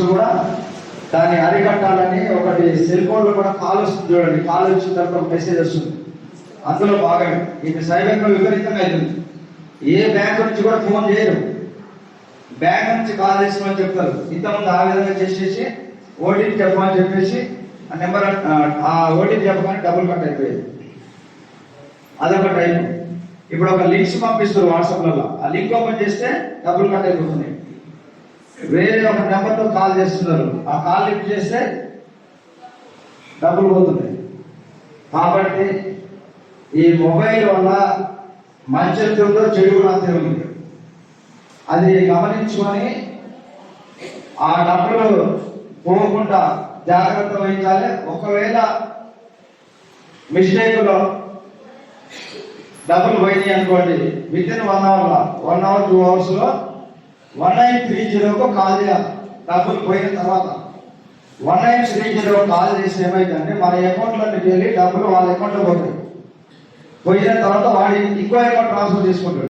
కూడా దాన్ని అరికట్టాలని ఒకటి సెల్ ఫోన్లో కూడా కాల్ వస్తుంది చూడండి. కాల్ వచ్చిన తర్వాత మెసేజ్ వస్తుంది. అందులో భాగమే. ఇది సైబర్ విపరీతంగా అవుతుంది ఏ బ్యాంక్ నుంచి కూడా ఫోన్ చేయరు. బ్యాంక్ నుంచి కాల్ చేసినామని చెప్తారు. ఇంతకుముందు ఆ విధంగా చేసేసి ఓటీపీ చెప్పమని చెప్పేసి ఆ నెంబర్ ఆ ఓటీపీ చెప్పగానే డబ్బులు కట్ అయిపోయేది. అదొక టైం ఇప్పుడు ఒక లింక్స్ పంపిస్తారు వాట్సాప్లలో. ఆ లింక్ ఓపెన్ చేస్తే డబ్బులు కట్ అయిపోతున్నాయి వేరే ఒక నెంబర్తో కాల్ చేస్తున్నారు. ఆ కాల్ లిఫ్ట్ చేస్తే డబ్బులు పోతున్నాయి. కాబట్టి ఈ మొబైల్ వల్ల మంచి ఉందో చెడు కూడా తిరుగుతుంది ఉంది అది గమనించుకొని ఆ డబ్బులు పోకుండా జాగ్రత్త వహించాలి. ఒకవేళ మిస్టేక్లో డబ్బులు పోయినాయి అనుకోండి with in one hour one hour two అవర్స్లో వన్ నైన్ త్రీ జీరోకు కాల్ చేయాలి. డబ్బులు పోయిన తర్వాత. One nine three zero call చేసి ఏమైందంటే మన అకౌంట్లోకి వెళ్ళి డబ్బులు వాళ్ళ అకౌంట్లో పోతాయి పోయిన తర్వాత వాడి ఇంకో అకౌంట్ ట్రాన్స్ఫర్ చేసుకుంటాడు.